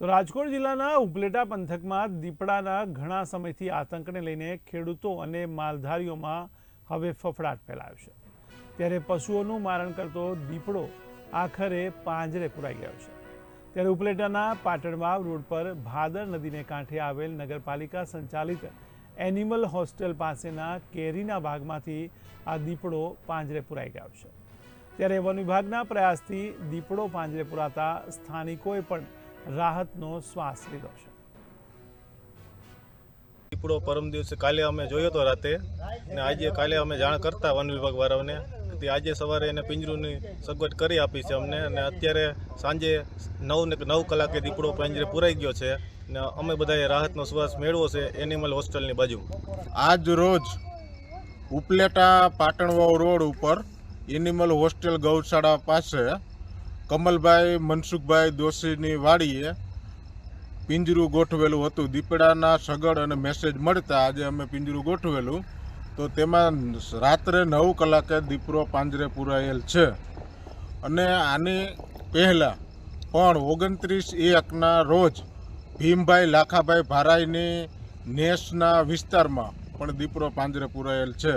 તો રાજકોટ જિલ્લાના ઉપલેટા પંથકમાં દીપડાના ઘણા સમયથી આતંકને લઈને ખેડૂતો અને માલધારીઓમાં હવે ફફડાટ ફેલાયો છે. ત્યારે પશુઓનું મારણ કરતો દીપડો આખરે પાંજરે પુરાઈ ગયો છે. ત્યારે ઉપલેટાના પાટણવાવ રોડ પર ભાદર નદીને કાંઠે આવેલ નગરપાલિકા સંચાલિત એનિમલ હોસ્ટેલ પાસેના કેરીના ભાગમાંથી આ દીપડો પાંજરે પુરાઈ ગયો છે. ત્યારે વન વિભાગના પ્રયાસથી દીપડો પાંજરે પુરાતા સ્થાનિકોએ પણ રાહતનો શ્વાસ લીધો છે. દીપડો પરમ દિવસે કાલે અમે જોયો હતો રાતે અને આજે કાલે અમે જાણ કરતા વન વિભાગ વાળાઓને તે આજે સવારે એને પિંજરુની સગવડ કરી આપી છે અમને અને અત્યારે સાંજે નવ ને નવ કલાકે દીપડો પાંજરે પુરાઈ ગયો છે ને અમે બધાએ રાહતનો શ્વાસ મેળવો છે એનિમલ હોસ્ટેલની બાજુ. આજ રોજ ઉપલેટા પાટણવાવ રોડ ઉપર એનિમલ હોસ્ટેલ ગૌશાળા પાસે કમલભાઈ, મનસુખભાઈ દોશીની વાડીએ પિંજરું ગોઠવેલું હતું. દીપડાના સગડ અને મેસેજ મળતા આજે અમે પિંજરું ગોઠવેલું. તો તેમાં રાત્રે નવ કલાકે દીપડો પાંજરે પુરાયેલ છે. અને આની પહેલાં પણ ઓગણત્રીસ એકના રોજ ભીમભાઈ લાખાભાઈ ભારાઈની નેસના વિસ્તારમાં પણ દીપડો પાંજરે પુરાયેલ છે.